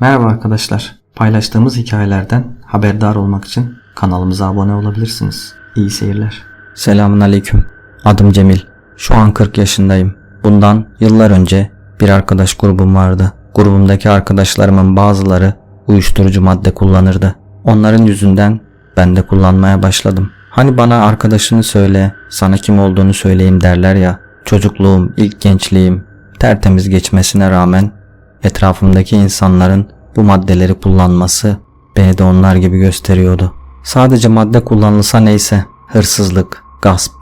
Merhaba arkadaşlar. Paylaştığımız hikayelerden haberdar olmak için kanalımıza abone olabilirsiniz. İyi seyirler. Selamun aleyküm. Adım Cemil. Şu an 40 yaşındayım. Bundan yıllar önce bir arkadaş grubum vardı. Grubumdaki arkadaşlarımın bazıları uyuşturucu madde kullanırdı. Onların yüzünden ben de kullanmaya başladım. Hani bana arkadaşını söyle, sana kim olduğunu söyleyeyim derler ya. Çocukluğum, ilk gençliğim tertemiz geçmesine rağmen etrafımdaki insanların bu maddeleri kullanması beni de onlar gibi gösteriyordu. Sadece madde kullanılsa neyse hırsızlık, gasp,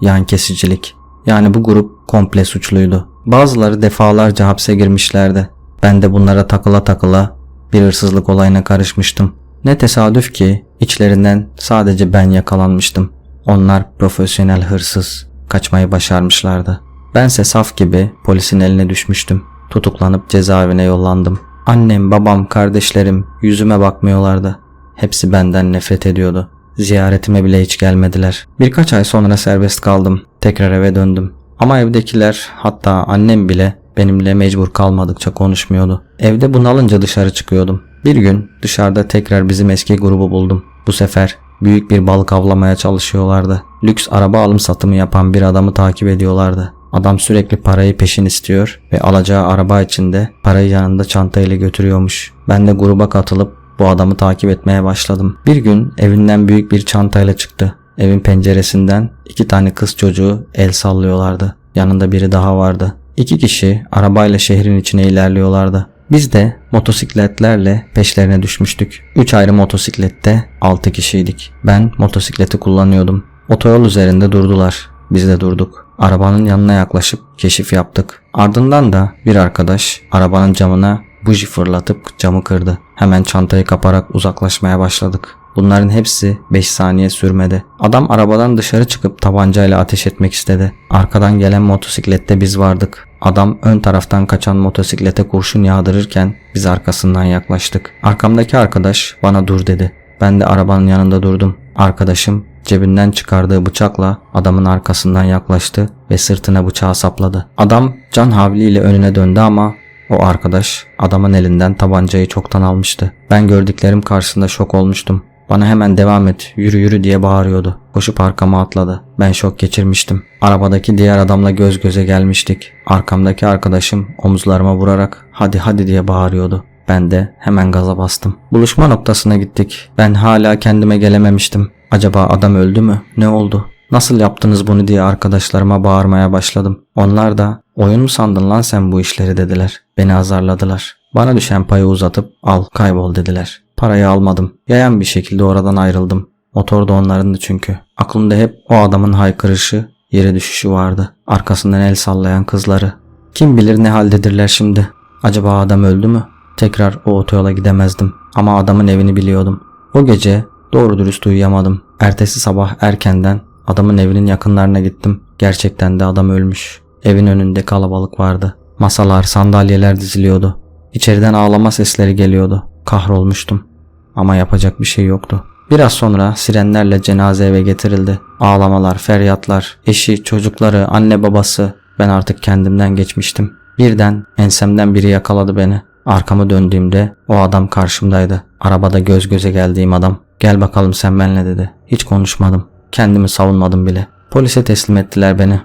yan kesicilik. Yani bu grup komple suçluydu. Bazıları defalarca hapse girmişlerdi. Ben de bunlara takıla takıla bir hırsızlık olayına karışmıştım. Ne tesadüf ki içlerinden sadece ben yakalanmıştım. Onlar profesyonel hırsız, kaçmayı başarmışlardı. Bense saf gibi polisin eline düşmüştüm. Tutuklanıp cezaevine yollandım. Annem, babam, kardeşlerim yüzüme bakmıyorlardı. Hepsi benden nefret ediyordu. Ziyaretime bile hiç gelmediler. Birkaç ay sonra serbest kaldım. Tekrar eve döndüm. Ama evdekiler hatta annem bile benimle mecbur kalmadıkça konuşmuyordu. Evde bunalınca dışarı çıkıyordum. Bir gün dışarıda tekrar bizim eski grubu buldum. Bu sefer büyük bir balık avlamaya çalışıyorlardı. Lüks araba alım satımı yapan bir adamı takip ediyorlardı. Adam sürekli parayı peşin istiyor ve alacağı araba içinde parayı yanında çantayla götürüyormuş. Ben de gruba katılıp bu adamı takip etmeye başladım. Bir gün evinden büyük bir çantayla çıktı. Evin penceresinden iki tane kız çocuğu el sallıyorlardı. Yanında biri daha vardı. İki kişi arabayla şehrin içine ilerliyorlardı. Biz de motosikletlerle peşlerine düşmüştük. Üç ayrı motosiklette altı kişiydik. Ben motosikleti kullanıyordum. Otoyol üzerinde durdular. Biz de durduk. Arabanın yanına yaklaşıp keşif yaptık. Ardından da bir arkadaş arabanın camına buji fırlatıp camı kırdı. Hemen çantayı kaparak uzaklaşmaya başladık. Bunların hepsi 5 saniye sürmedi. Adam arabadan dışarı çıkıp tabancayla ateş etmek istedi. Arkadan gelen motosiklette biz vardık. Adam ön taraftan kaçan motosiklete kurşun yağdırırken biz arkasından yaklaştık. Arkamdaki arkadaş bana dur dedi. Ben de arabanın yanında durdum. Arkadaşım cebinden çıkardığı bıçakla adamın arkasından yaklaştı ve sırtına bıçağı sapladı. Adam can havliyle önüne döndü ama o arkadaş adamın elinden tabancayı çoktan almıştı. Ben gördüklerim karşısında şok olmuştum. Bana hemen devam et, yürü yürü diye bağırıyordu. Koşup arkama atladı. Ben şok geçirmiştim. Arabadaki diğer adamla göz göze gelmiştik. Arkamdaki arkadaşım omuzlarıma vurarak hadi hadi diye bağırıyordu. Ben de hemen gaza bastım. Buluşma noktasına gittik. Ben hala kendime gelememiştim. Acaba adam öldü mü? Ne oldu? Nasıl yaptınız bunu diye arkadaşlarıma bağırmaya başladım. Onlar da oyun mu sandın lan sen bu işleri dediler. Beni azarladılar. Bana düşen payı uzatıp al kaybol dediler. Parayı almadım. Yayan bir şekilde oradan ayrıldım. Motor da onlarındı çünkü. Aklımda hep o adamın haykırışı, yere düşüşü vardı. Arkasından el sallayan kızları. Kim bilir ne haldedirler şimdi. Acaba adam öldü mü? Tekrar o otoyola gidemezdim. Ama adamın evini biliyordum. O gece doğru dürüst uyuyamadım. Ertesi sabah erkenden adamın evinin yakınlarına gittim. Gerçekten de adam ölmüş. Evin önünde kalabalık vardı. Masalar, sandalyeler diziliyordu. İçeriden ağlama sesleri geliyordu. Kahrolmuştum. Ama yapacak bir şey yoktu. Biraz sonra sirenlerle cenaze eve getirildi. Ağlamalar, feryatlar, eşi, çocukları, anne babası. Ben artık kendimden geçmiştim. Birden ensemden biri yakaladı beni. Arkamı döndüğümde o adam karşımdaydı. Arabada göz göze geldiğim adam. Gel bakalım sen benle dedi. Hiç konuşmadım. Kendimi savunmadım bile. Polise teslim ettiler beni.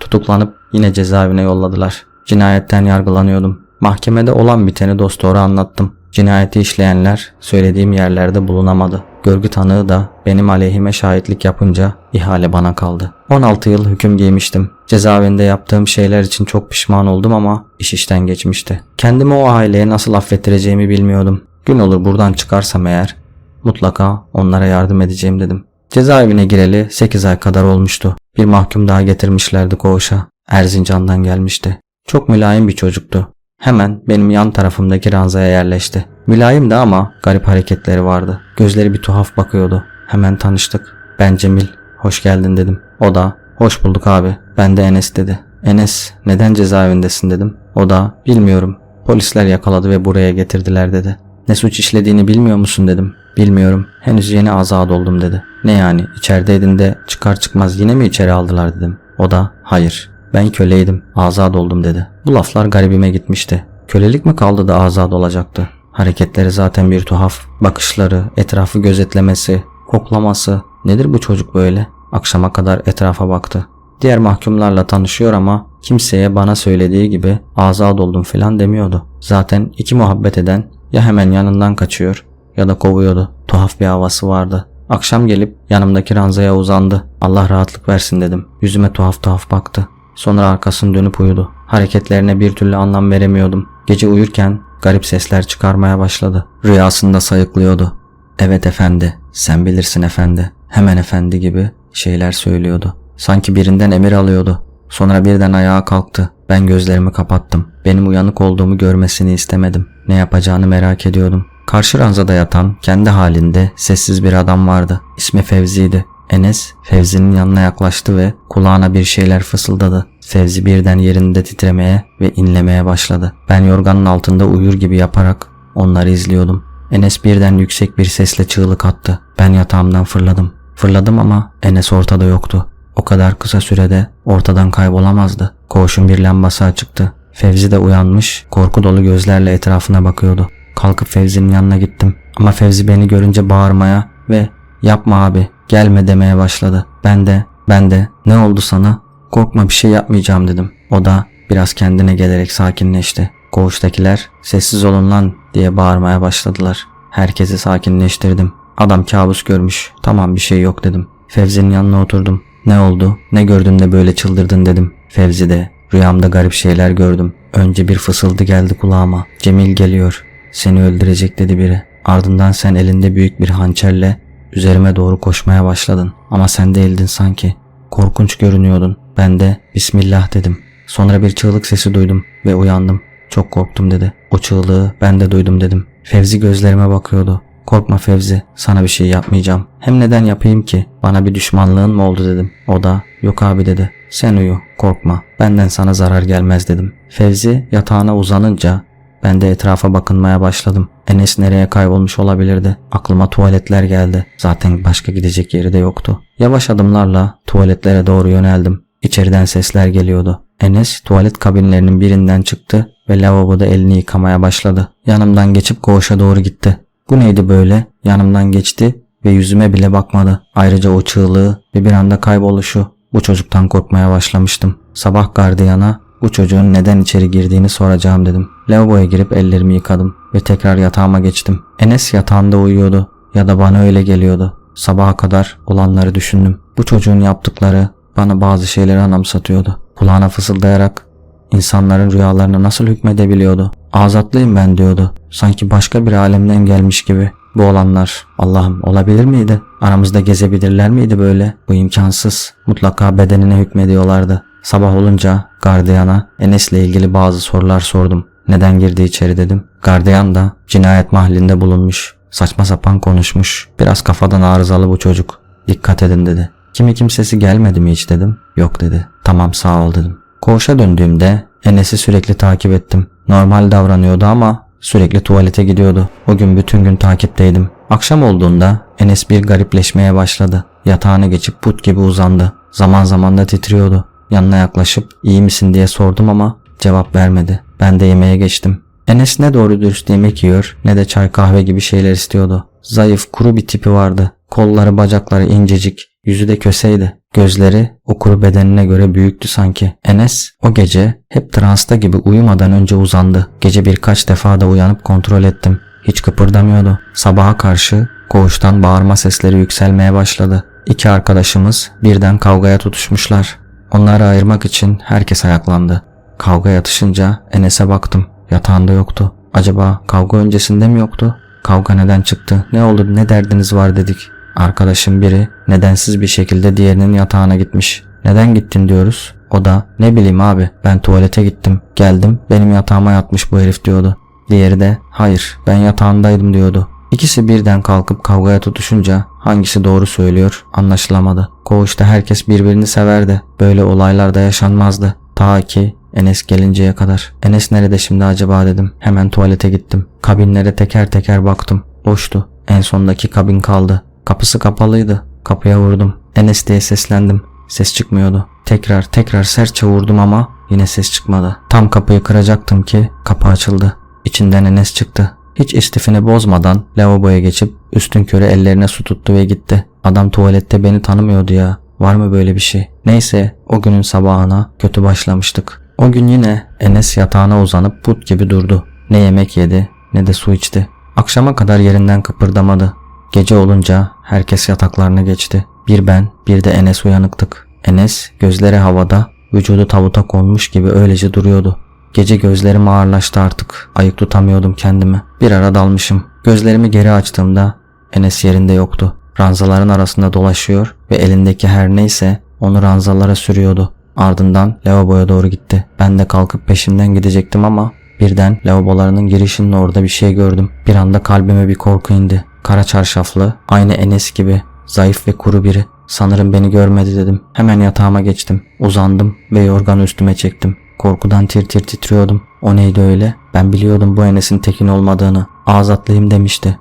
Tutuklanıp yine cezaevine yolladılar. Cinayetten yargılanıyordum. Mahkemede olan biteni dostora anlattım. Cinayeti işleyenler söylediğim yerlerde bulunamadı. Görgü tanığı da benim aleyhime şahitlik yapınca ihale bana kaldı. 16 yıl hüküm giymiştim. Cezaevinde yaptığım şeyler için çok pişman oldum ama iş işten geçmişti. Kendimi o aileye nasıl affettireceğimi bilmiyordum. Gün olur buradan çıkarsam eğer mutlaka onlara yardım edeceğim dedim. Cezaevine gireli 8 ay kadar olmuştu. Bir mahkum daha getirmişlerdi koğuşa. Erzincan'dan gelmişti. Çok mülayim bir çocuktu. Hemen benim yan tarafımdaki ranzaya yerleşti. Mülayim de ama garip hareketleri vardı. Gözleri bir tuhaf bakıyordu. Hemen tanıştık. Ben Cemil. Hoş geldin dedim. O da hoş bulduk abi. Ben de Enes dedi. Enes neden cezaevindesin dedim. O da bilmiyorum. Polisler yakaladı ve buraya getirdiler dedi. Ne suç işlediğini bilmiyor musun dedim. Bilmiyorum. Henüz yeni azat oldum dedi. Ne yani içerideydin de çıkar çıkmaz yine mi içeri aldılar dedim. O da hayır. Ben köleydim. Azat oldum dedi. Bu laflar garibime gitmişti. Kölelik mi kaldı da azat olacaktı? Hareketleri zaten bir tuhaf. Bakışları, etrafı gözetlemesi, koklaması. Nedir bu çocuk böyle? Akşama kadar etrafa baktı. Diğer mahkumlarla tanışıyor ama kimseye bana söylediği gibi azat oldum filan demiyordu. Zaten iki muhabbet eden ya hemen yanından kaçıyor ya da kovuyordu. Tuhaf bir havası vardı. Akşam gelip yanımdaki ranzaya uzandı. Allah rahatlık versin dedim. Yüzüme tuhaf tuhaf baktı. Sonra arkasını dönüp uyudu. Hareketlerine bir türlü anlam veremiyordum. Gece uyurken garip sesler çıkarmaya başladı. Rüyasında sayıklıyordu. Evet efendi, sen bilirsin efendi. Hemen efendi gibi şeyler söylüyordu. Sanki birinden emir alıyordu. Sonra birden ayağa kalktı. Ben gözlerimi kapattım. Benim uyanık olduğumu görmesini istemedim. Ne yapacağını merak ediyordum. Karşı ranzada yatan, kendi halinde sessiz bir adam vardı. İsmi Fevzi'ydi. Enes, Fevzi'nin yanına yaklaştı ve kulağına bir şeyler fısıldadı. Fevzi birden yerinde titremeye ve inlemeye başladı. Ben yorganın altında uyur gibi yaparak onları izliyordum. Enes birden yüksek bir sesle çığlık attı. Ben yatağımdan fırladım. Fırladım ama Enes ortada yoktu. O kadar kısa sürede ortadan kaybolamazdı. Koğuşun bir lambası açıktı. Fevzi de uyanmış, korku dolu gözlerle etrafına bakıyordu. Kalkıp Fevzi'nin yanına gittim. Ama Fevzi beni görünce bağırmaya ve yapma abi gelme demeye başladı. Ben de ben de ne oldu sana? Korkma bir şey yapmayacağım dedim. O da biraz kendine gelerek sakinleşti. Koğuştakiler sessiz olun lan diye bağırmaya başladılar. Herkesi sakinleştirdim. Adam kabus görmüş. Tamam bir şey yok dedim. Fevzi'nin yanına oturdum. Ne oldu? Ne gördün de böyle çıldırdın dedim. Fevzi de rüyamda garip şeyler gördüm. Önce bir fısıldı geldi kulağıma. Cemil geliyor. Seni öldürecek dedi biri. Ardından sen elinde büyük bir hançerle üzerime doğru koşmaya başladın. Ama sen değildin sanki. Korkunç görünüyordun. Ben de Bismillah dedim. Sonra bir çığlık sesi duydum ve uyandım. Çok korktum dedi. O çığlığı ben de duydum dedim. Fevzi gözlerime bakıyordu. Korkma Fevzi, sana bir şey yapmayacağım. Hem neden yapayım ki? Bana bir düşmanlığın mı oldu dedim. O da, yok abi dedi. Sen uyu, korkma. Benden sana zarar gelmez dedim. Fevzi yatağına uzanınca ben de etrafa bakınmaya başladım. Enes nereye kaybolmuş olabilirdi? Aklıma tuvaletler geldi. Zaten başka gidecek yeri de yoktu. Yavaş adımlarla tuvaletlere doğru yöneldim. İçeriden sesler geliyordu. Enes tuvalet kabinlerinin birinden çıktı ve lavaboda elini yıkamaya başladı. Yanımdan geçip koğuşa doğru gitti. Bu neydi böyle? Yanımdan geçti ve yüzüme bile bakmadı. Ayrıca o çığlığı ve bir anda kayboluşu. Bu çocuktan korkmaya başlamıştım. Sabah gardiyana bu çocuğun neden içeri girdiğini soracağım dedim. Lavaboya girip ellerimi yıkadım ve tekrar yatağıma geçtim. Enes yatağında uyuyordu ya da bana öyle geliyordu. Sabaha kadar olanları düşündüm. Bu çocuğun yaptıkları bana bazı şeyleri anımsatıyordu. Kulağına fısıldayarak insanların rüyalarına nasıl hükmedebiliyordu? Azatlıyım ben diyordu. Sanki başka bir alemden gelmiş gibi. Bu olanlar Allah'ım olabilir miydi? Aramızda gezebilirler miydi böyle? Bu imkansız. Mutlaka bedenine hükmediyorlardı. Sabah olunca gardiyana Enes'le ilgili bazı sorular sordum. Neden girdi içeri dedim. Gardiyan da cinayet mahallinde bulunmuş. Saçma sapan konuşmuş. Biraz kafadan arızalı bu çocuk. Dikkat edin dedi. Kimi kimsesi gelmedi mi hiç dedim. Yok dedi. Tamam sağ ol dedim. Koğuşa döndüğümde Enes'i sürekli takip ettim. Normal davranıyordu ama sürekli tuvalete gidiyordu. O gün bütün gün takipteydim. Akşam olduğunda Enes bir garipleşmeye başladı. Yatağına geçip put gibi uzandı. Zaman zaman da titriyordu. Yanına yaklaşıp iyi misin diye sordum ama cevap vermedi. Ben de yemeğe geçtim. Enes ne doğru dürüst yemek yiyor ne de çay kahve gibi şeyler istiyordu. Zayıf kuru bir tipi vardı. Kolları bacakları incecik, yüzü de köseydi. Gözleri o kuru bedenine göre büyüktü sanki. Enes o gece hep transta gibi uyumadan önce uzandı. Gece birkaç defa da uyanıp kontrol ettim. Hiç kıpırdamıyordu. Sabaha karşı koğuştan bağırma sesleri yükselmeye başladı. İki arkadaşımız birden kavgaya tutuşmuşlar. Onları ayırmak için herkes ayaklandı. Kavga yatışınca Enes'e baktım. Yatağında yoktu. Acaba kavga öncesinde mi yoktu? Kavga neden çıktı? Ne oldu? Ne derdiniz var dedik. Arkadaşım biri nedensiz bir şekilde diğerinin yatağına gitmiş. Neden gittin diyoruz. O da ne bileyim abi ben tuvalete gittim. Geldim benim yatağıma yatmış bu herif diyordu. Diğeri de hayır ben yatağındaydım diyordu. İkisi birden kalkıp kavgaya tutuşunca hangisi doğru söylüyor anlaşılamadı. Koğuşta herkes birbirini severdi. Böyle olaylar da yaşanmazdı. Ta ki Enes gelinceye kadar. Enes nerede şimdi acaba dedim. Hemen tuvalete gittim. Kabinlere teker teker baktım. Boştu. En sondaki kabin kaldı. Kapısı kapalıydı. Kapıya vurdum. Enes diye seslendim. Ses çıkmıyordu. Tekrar tekrar sertçe vurdum ama yine ses çıkmadı. Tam kapıyı kıracaktım ki kapı açıldı. İçinden Enes çıktı. Hiç istifini bozmadan lavaboya geçip üstün körü ellerine su tuttu ve gitti. Adam tuvalette beni tanımıyordu ya. Var mı böyle bir şey? Neyse o günün sabahına kötü başlamıştık. O gün yine Enes yatağına uzanıp put gibi durdu. Ne yemek yedi ne de su içti. Akşama kadar yerinden kıpırdamadı. Gece olunca herkes yataklarına geçti. Bir ben bir de Enes uyanıktık. Enes gözleri havada vücudu tabuta konmuş gibi öylece duruyordu. Gece gözlerim ağırlaştı artık. Ayık tutamıyordum kendimi. Bir ara dalmışım. Gözlerimi geri açtığımda Enes yerinde yoktu. Ranzaların arasında dolaşıyor ve elindeki her neyse onu ranzalara sürüyordu. Ardından lavaboya doğru gitti. Ben de kalkıp peşinden gidecektim ama birden lavabolarının girişinin orada bir şey gördüm. Bir anda kalbime bir korku indi. Kara çarşaflı, aynı Enes gibi, zayıf ve kuru biri. Sanırım beni görmedi dedim. Hemen yatağıma geçtim. Uzandım ve yorganı üstüme çektim. Korkudan tir tir titriyordum. O neydi öyle? Ben biliyordum bu Enes'in tekin olmadığını. Azatlıyım demişti.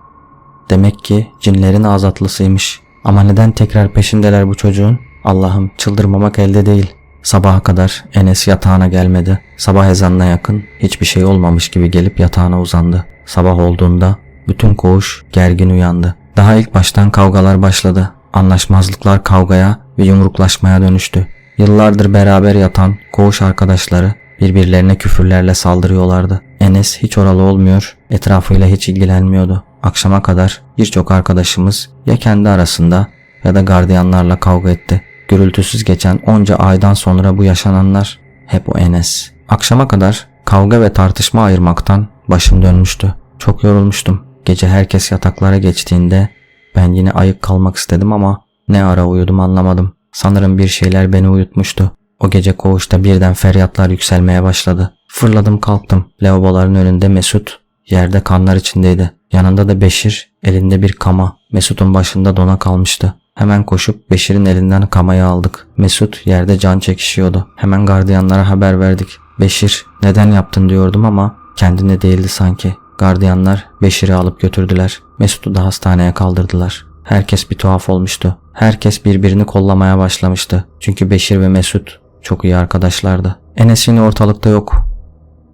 Demek ki cinlerin azatlısıymış. Ama neden tekrar peşindeler bu çocuğun? Allah'ım çıldırmamak elde değil. Sabaha kadar Enes yatağına gelmedi. Sabah ezanına yakın hiçbir şey olmamış gibi gelip yatağına uzandı. Sabah olduğunda bütün koğuş gergin uyandı. Daha ilk baştan kavgalar başladı. Anlaşmazlıklar kavgaya ve yumruklaşmaya dönüştü. Yıllardır beraber yatan koğuş arkadaşları birbirlerine küfürlerle saldırıyorlardı. Enes hiç oralı olmuyor, etrafıyla hiç ilgilenmiyordu. Akşama kadar birçok arkadaşımız ya kendi arasında ya da gardiyanlarla kavga etti. Gürültüsüz geçen onca aydan sonra bu yaşananlar hep o Enes. Akşama kadar kavga ve tartışma ayırmaktan başım dönmüştü. Çok yorulmuştum. Gece herkes yataklara geçtiğinde ben yine ayık kalmak istedim ama ne ara uyudum anlamadım. Sanırım bir şeyler beni uyutmuştu. O gece koğuşta birden feryatlar yükselmeye başladı. Fırladım kalktım. Lavaboların önünde Mesut yerde kanlar içindeydi. Yanında da Beşir elinde bir kama. Mesut'un başında dona kalmıştı. Hemen koşup Beşir'in elinden kamayı aldık. Mesut yerde can çekişiyordu. Hemen gardiyanlara haber verdik. Beşir neden yaptın diyordum ama kendine değildi sanki. Gardiyanlar Beşir'i alıp götürdüler. Mesut'u da hastaneye kaldırdılar. Herkes bir tuhaf olmuştu. Herkes birbirini kollamaya başlamıştı. Çünkü Beşir ve Mesut çok iyi arkadaşlardı. Enes yine ortalıkta yok.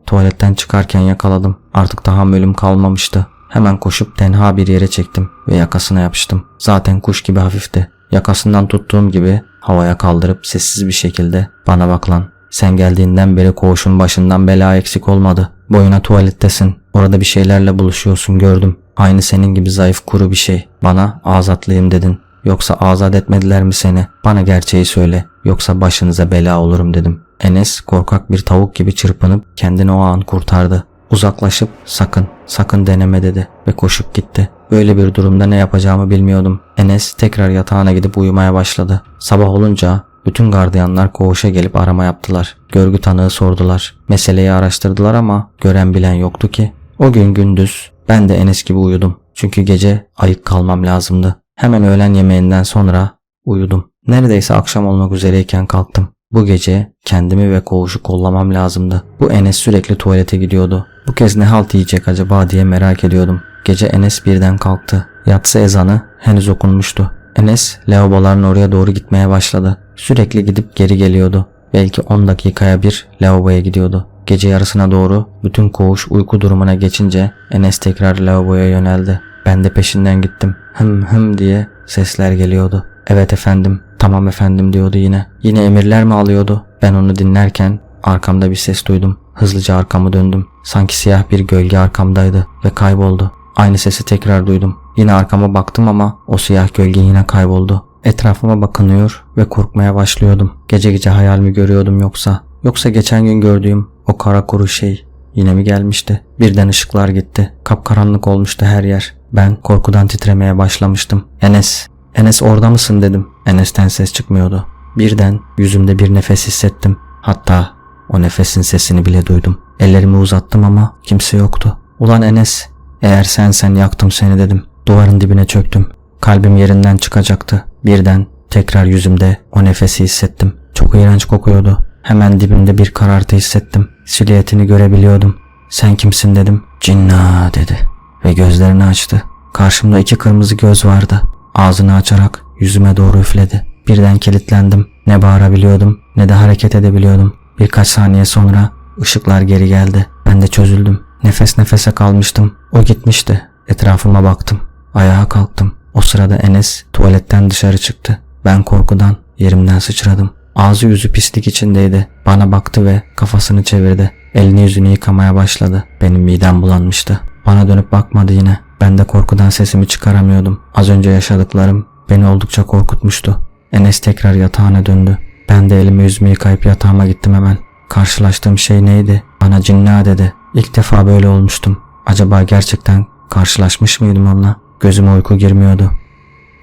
Tuvaletten çıkarken yakaladım. Artık tahammülüm kalmamıştı. Hemen koşup tenha bir yere çektim ve yakasına yapıştım. Zaten kuş gibi hafifti. Yakasından tuttuğum gibi havaya kaldırıp sessiz bir şekilde bana bak lan. Sen geldiğinden beri koğuşun başından bela eksik olmadı. Boyuna tuvalettesin. Orada bir şeylerle buluşuyorsun gördüm. Aynı senin gibi zayıf kuru bir şey. Bana azatlıyım dedin. Yoksa azat etmediler mi seni? Bana gerçeği söyle. Yoksa başınıza bela olurum dedim. Enes korkak bir tavuk gibi çırpınıp kendini o an kurtardı. Uzaklaşıp sakın, sakın deneme dedi ve koşup gitti. Böyle bir durumda ne yapacağımı bilmiyordum. Enes tekrar yatağına gidip uyumaya başladı. Sabah olunca bütün gardiyanlar koğuşa gelip arama yaptılar. Görgü tanığı sordular. Meseleyi araştırdılar ama gören bilen yoktu ki. O gün gündüz ben de Enes gibi uyudum. Çünkü gece ayık kalmam lazımdı. Hemen öğlen yemeğinden sonra uyudum. Neredeyse akşam olmak üzereyken kalktım. Bu gece kendimi ve koğuşu kollamam lazımdı. Bu Enes sürekli tuvalete gidiyordu. Bu kez ne halt yiyecek acaba diye merak ediyordum. Gece Enes birden kalktı. Yatsı ezanı henüz okunmuştu. Enes lavaboların oraya doğru gitmeye başladı. Sürekli gidip geri geliyordu. Belki 10 dakikaya bir lavaboya gidiyordu. Gece yarısına doğru bütün koğuş uyku durumuna geçince Enes tekrar lavaboya yöneldi. Ben de peşinden gittim. Hım hım diye sesler geliyordu. Evet efendim, tamam efendim diyordu yine. Yine emirler mi alıyordu? Ben onu dinlerken arkamda bir ses duydum. Hızlıca arkamı döndüm. Sanki siyah bir gölge arkamdaydı ve kayboldu. Aynı sesi tekrar duydum. Yine arkama baktım ama o siyah gölge yine kayboldu. Etrafıma bakınıyor ve korkmaya başlıyordum. Gece gece hayal mi görüyordum yoksa? Yoksa geçen gün gördüğüm o kara kuru şey yine mi gelmişti? Birden ışıklar gitti. Kapkaranlık olmuştu her yer. Ben korkudan titremeye başlamıştım. Enes, Enes orada mısın dedim. Enes'ten ses çıkmıyordu. Birden yüzümde bir nefes hissettim. Hatta o nefesin sesini bile duydum. Ellerimi uzattım ama kimse yoktu. Ulan Enes, eğer sensen yaktım seni dedim. Duvarın dibine çöktüm. Kalbim yerinden çıkacaktı. Birden tekrar yüzümde o nefesi hissettim. Çok iğrenç kokuyordu. Hemen dibimde bir karartı hissettim. Silüetini görebiliyordum. Sen kimsin dedim. Cinna dedi. Ve gözlerini açtı. Karşımda iki kırmızı göz vardı. Ağzını açarak yüzüme doğru üfledi. Birden kilitlendim. Ne bağırabiliyordum ne de hareket edebiliyordum. Birkaç saniye sonra ışıklar geri geldi. Ben de çözüldüm. Nefes nefese kalmıştım. O gitmişti. Etrafıma baktım. Ayağa kalktım. O sırada Enes tuvaletten dışarı çıktı. Ben korkudan yerimden sıçradım. Ağzı yüzü pislik içindeydi. Bana baktı ve kafasını çevirdi. Elini yüzünü yıkamaya başladı. Benim midem bulanmıştı. Bana dönüp bakmadı yine. Ben de korkudan sesimi çıkaramıyordum. Az önce yaşadıklarım beni oldukça korkutmuştu. Enes tekrar yatağına döndü. Ben de elimi yüzümü yıkayıp yatağıma gittim hemen. Karşılaştığım şey neydi? Bana cinna dedi. İlk defa böyle olmuştum. Acaba gerçekten karşılaşmış mıydım onunla? Gözüme uyku girmiyordu.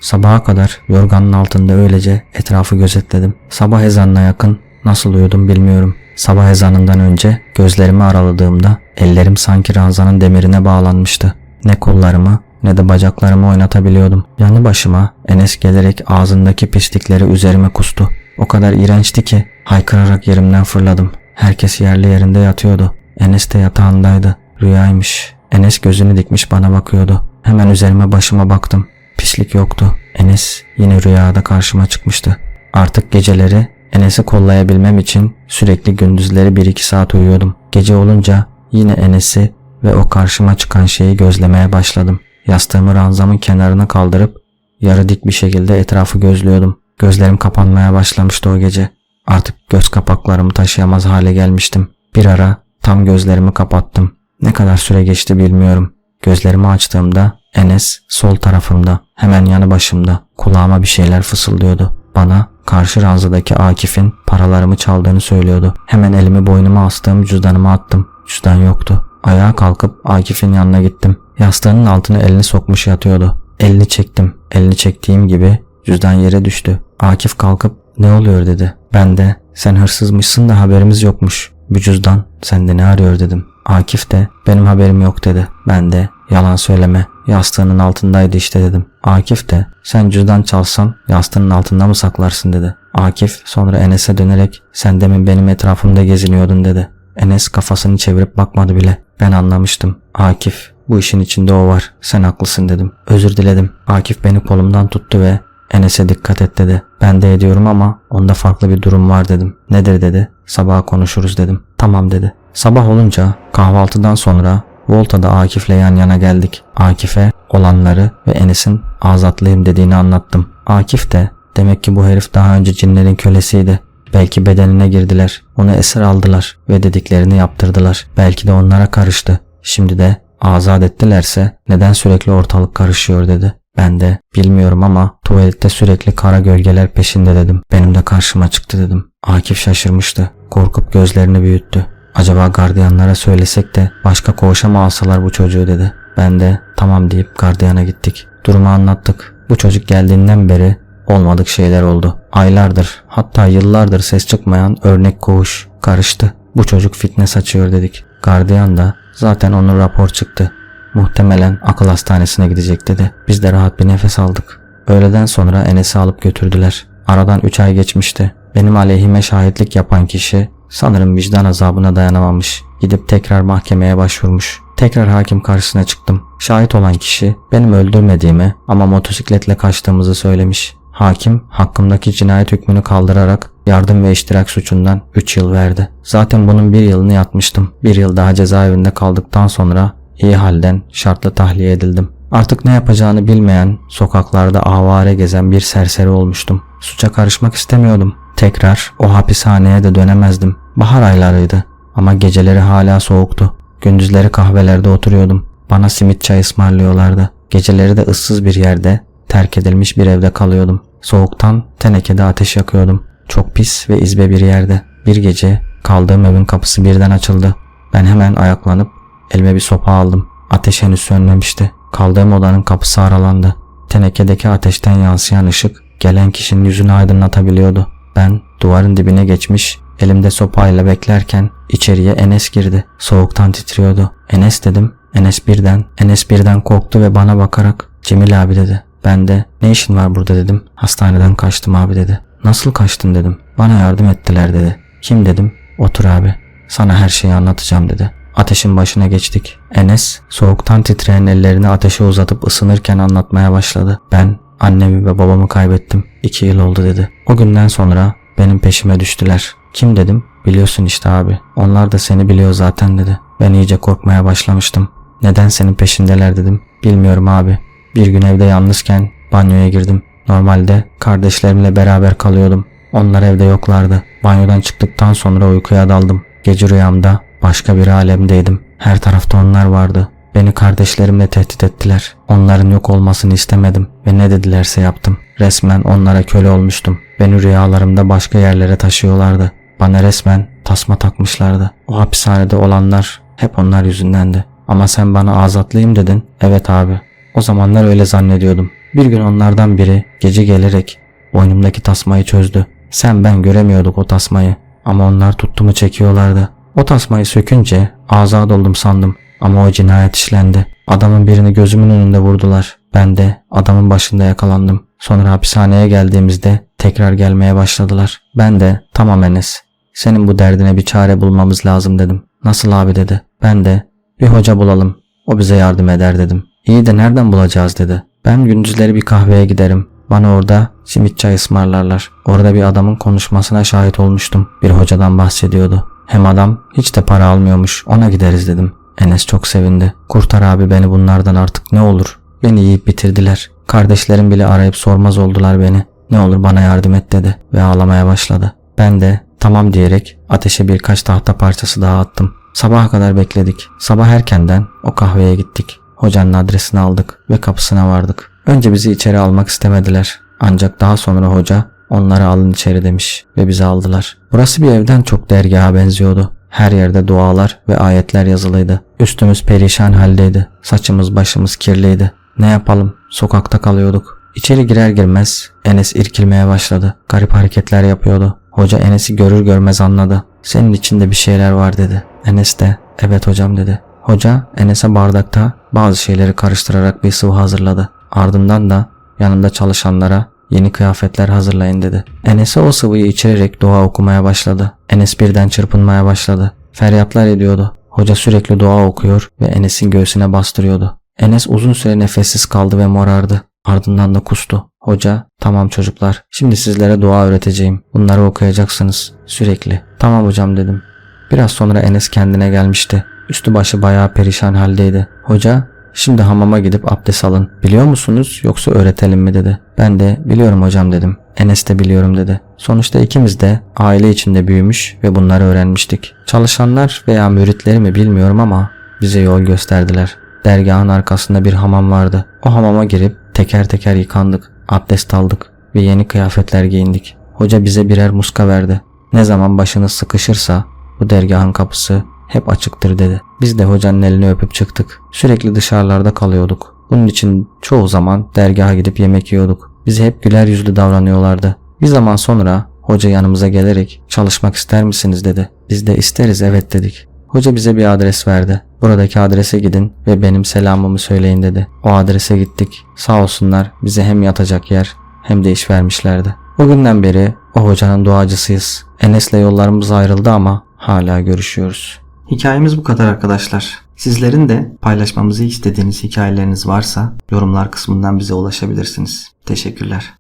Sabaha kadar yorganın altında öylece etrafı gözetledim. Sabah ezanına yakın nasıl uyudum bilmiyorum. Sabah ezanından önce gözlerimi araladığımda ellerim sanki ranzanın demirine bağlanmıştı. Ne kollarımı ne de bacaklarımı oynatabiliyordum. Yanı başıma Enes gelerek ağzındaki pislikleri üzerime kustu. O kadar iğrençti ki haykırarak yerimden fırladım. Herkes yerli yerinde yatıyordu. Enes de yatağındaydı. Rüyaymış. Enes gözünü dikmiş bana bakıyordu. Hemen üzerime başıma baktım. Pislik yoktu. Enes yine rüyada karşıma çıkmıştı. Artık geceleri Enes'i kollayabilmem için sürekli gündüzleri 1-2 saat uyuyordum. Gece olunca yine Enes'i ve o karşıma çıkan şeyi gözlemeye başladım. Yastığımı ranzamın kenarına kaldırıp yarı dik bir şekilde etrafı gözlüyordum. Gözlerim kapanmaya başlamıştı o gece. Artık göz kapaklarımı taşıyamaz hale gelmiştim. Bir ara tam gözlerimi kapattım. Ne kadar süre geçti bilmiyorum. Gözlerimi açtığımda Enes sol tarafımda, hemen yanı başımda. Kulağıma bir şeyler fısıldıyordu. Bana karşı ranzadaki Akif'in paralarımı çaldığını söylüyordu. Hemen elimi boynuma astığım cüzdanıma attım. Cüzdan yoktu. Ayağa kalkıp Akif'in yanına gittim. Yastığının altına elini sokmuş yatıyordu. Elini çektim. Elini çektiğim gibi cüzdan yere düştü. Akif kalkıp ne oluyor dedi. Ben de sen hırsızmışsın da haberimiz yokmuş. Bu cüzdan sende ne arıyor dedim. Akif de benim haberim yok dedi. Ben de yalan söyleme yastığının altındaydı işte dedim. Akif de sen cüzdan çalsan yastığının altında mı saklarsın dedi. Akif sonra Enes'e dönerek sen demin benim etrafımda geziniyordun dedi. Enes kafasını çevirip bakmadı bile. Ben anlamıştım. Akif bu işin içinde o var. Sen haklısın dedim. Özür diledim. Akif beni kolumdan tuttu ve Enes'e dikkat et dedi. Ben de ediyorum ama onda farklı bir durum var dedim. Nedir dedi. Sabaha konuşuruz dedim. Tamam dedi. Sabah olunca kahvaltıdan sonra Volta'da Akif'le yan yana geldik. Akif'e olanları ve Enes'in azatlıyım dediğini anlattım. Akif de demek ki bu herif daha önce cinlerin kölesiydi. Belki bedenine girdiler, onu esir aldılar ve dediklerini yaptırdılar. Belki de onlara karıştı. Şimdi de azat ettilerse neden sürekli ortalık karışıyor dedi. Ben de bilmiyorum ama tuvalette sürekli kara gölgeler peşinde dedim. Benim de karşıma çıktı dedim. Akif şaşırmıştı. Korkup gözlerini büyüttü. Acaba gardiyanlara söylesek de başka koğuşa mı alsalar bu çocuğu dedi. Ben de tamam deyip gardiyana gittik. Durumu anlattık. Bu çocuk geldiğinden beri olmadık şeyler oldu. Aylardır hatta yıllardır ses çıkmayan örnek koğuş karıştı. Bu çocuk fitne saçıyor dedik. Gardiyan da zaten onun rapor çıktı. Muhtemelen akıl hastanesine gidecek dedi. Biz de rahat bir nefes aldık. Öğleden sonra Enes'i alıp götürdüler. Aradan 3 ay geçmişti. Benim aleyhime şahitlik yapan kişi sanırım vicdan azabına dayanamamış. Gidip tekrar mahkemeye başvurmuş. Tekrar hakim karşısına çıktım. Şahit olan kişi benim öldürmediğimi ama motosikletle kaçtığımızı söylemiş. Hakim hakkımdaki cinayet hükmünü kaldırarak yardım ve iştirak suçundan 3 yıl verdi. Zaten bunun bir yılını yatmıştım. Bir yıl daha cezaevinde kaldıktan sonra iyi halden şartlı tahliye edildim. Artık ne yapacağını bilmeyen, sokaklarda avare gezen bir serseri olmuştum. Suça karışmak istemiyordum. Tekrar o hapishaneye de dönemezdim. Bahar aylarıydı ama geceleri hala soğuktu. Gündüzleri kahvelerde oturuyordum. Bana simit çay ısmarlıyorlardı. Geceleri de ıssız bir yerde, terk edilmiş bir evde kalıyordum. Soğuktan tenekede ateş yakıyordum. Çok pis ve izbe bir yerde. Bir gece kaldığım evin kapısı birden açıldı. Ben hemen ayaklanıp elime bir sopa aldım. Ateş henüz sönmemişti. Kaldığım odanın kapısı aralandı. Tenekedeki ateşten yansıyan ışık gelen kişinin yüzünü aydınlatabiliyordu. Ben duvarın dibine geçmiş, elimde sopayla beklerken içeriye Enes girdi. Soğuktan titriyordu. Enes dedim. Enes birden, Enes birden korktu ve bana bakarak Cemil abi dedi. Ben de ne işin var burada dedim. Hastaneden kaçtım abi dedi. Nasıl kaçtın dedim. Bana yardım ettiler dedi. Kim dedim. Otur abi. Sana her şeyi anlatacağım dedi. Ateşin başına geçtik. Enes soğuktan titreyen ellerini ateşe uzatıp ısınırken anlatmaya başladı. Ben annemi ve babamı kaybettim. İki yıl oldu dedi. O günden sonra benim peşime düştüler. Kim dedim? Biliyorsun işte abi. Onlar da seni biliyor zaten dedi. Ben iyice korkmaya başlamıştım. Neden senin peşindeler dedim. Bilmiyorum abi. Bir gün evde yalnızken banyoya girdim. Normalde kardeşlerimle beraber kalıyordum. Onlar evde yoklardı. Banyodan çıktıktan sonra uykuya daldım. Gece rüyamda başka bir alemdeydim. Her tarafta onlar vardı. Beni kardeşlerimle tehdit ettiler. Onların yok olmasını istemedim ve ne dedilerse yaptım. Resmen onlara köle olmuştum. Beni rüyalarımda başka yerlere taşıyorlardı. Bana resmen tasma takmışlardı. O hapishanede olanlar hep onlar yüzündendi. Ama sen bana azatlayayım dedin. Evet abi. O zamanlar öyle zannediyordum. Bir gün onlardan biri gece gelerek boynumdaki tasmayı çözdü. Sen ben göremiyorduk o tasmayı. Ama onlar tuttu mu çekiyorlardı. O tasmayı sökünce azat oldum sandım. Ama o cinayet işlendi. Adamın birini gözümün önünde vurdular. Ben de adamın başında yakalandım. Sonra hapishaneye geldiğimizde tekrar gelmeye başladılar. Ben de tamam Enes. Senin bu derdine bir çare bulmamız lazım dedim. Nasıl abi dedi. Ben de bir hoca bulalım. O bize yardım eder dedim. İyi de nereden bulacağız dedi. Ben gündüzleri bir kahveye giderim. Bana orada simit çay ısmarlarlar. Orada bir adamın konuşmasına şahit olmuştum. Bir hocadan bahsediyordu. Hem adam hiç de para almıyormuş. Ona gideriz dedim. Enes çok sevindi. Kurtar abi beni bunlardan artık ne olur. Beni yiyip bitirdiler. Kardeşlerim bile arayıp sormaz oldular beni. Ne olur bana yardım et dedi ve ağlamaya başladı. Ben de tamam diyerek ateşe birkaç tahta parçası daha attım. Sabaha kadar bekledik. Sabah erkenden o kahveye gittik. Hocanın adresini aldık ve kapısına vardık. Önce bizi içeri almak istemediler. Ancak daha sonra hoca onları alın içeri demiş ve bizi aldılar. Burası bir evden çok dergaha benziyordu. Her yerde dualar ve ayetler yazılıydı. Üstümüz perişan haldeydi. Saçımız başımız kirliydi. Ne yapalım? Sokakta kalıyorduk. İçeri girer girmez Enes irkilmeye başladı. Garip hareketler yapıyordu. Hoca Enes'i görür görmez anladı. Senin içinde bir şeyler var dedi. Enes de evet hocam dedi. Hoca Enes'e bardakta bazı şeyleri karıştırarak bir sıvı hazırladı. Ardından da yanında çalışanlara yeni kıyafetler hazırlayın dedi. Enes'e o sıvıyı içirerek dua okumaya başladı. Enes birden çırpınmaya başladı. Feryatlar ediyordu. Hoca sürekli dua okuyor ve Enes'in göğsüne bastırıyordu. Enes uzun süre nefessiz kaldı ve morardı. Ardından da kustu. Hoca, tamam çocuklar, şimdi sizlere dua öğreteceğim. Bunları okuyacaksınız. Sürekli. Tamam hocam dedim. Biraz sonra Enes kendine gelmişti. Üstü başı bayağı perişan haldeydi. Hoca, şimdi hamama gidip abdest alın. Biliyor musunuz yoksa öğretelim mi dedi. Ben de biliyorum hocam dedim. Enes de biliyorum dedi. Sonuçta ikimiz de aile içinde büyümüş ve bunları öğrenmiştik. Çalışanlar veya müritleri mi bilmiyorum ama bize yol gösterdiler. Dergahın arkasında bir hamam vardı. O hamama girip teker teker yıkandık, abdest aldık ve yeni kıyafetler giyindik. Hoca bize birer muska verdi. Ne zaman başınız sıkışırsa bu dergahın kapısı hep açıktır dedi. Biz de hocanın elini öpüp çıktık. Sürekli dışarılarda kalıyorduk. Bunun için çoğu zaman dergaha gidip yemek yiyorduk. Bize hep güler yüzlü davranıyorlardı. Bir zaman sonra hoca yanımıza gelerek çalışmak ister misiniz dedi. Biz de isteriz evet dedik. Hoca bize bir adres verdi. Buradaki adrese gidin ve benim selamımı söyleyin dedi. O adrese gittik. Sağ olsunlar bize hem yatacak yer hem de iş vermişlerdi. O günden beri o hocanın duacısıyız. Enes'le yollarımız ayrıldı ama hala görüşüyoruz. Hikayemiz bu kadar arkadaşlar. Sizlerin de paylaşmamızı istediğiniz hikayeleriniz varsa yorumlar kısmından bize ulaşabilirsiniz. Teşekkürler.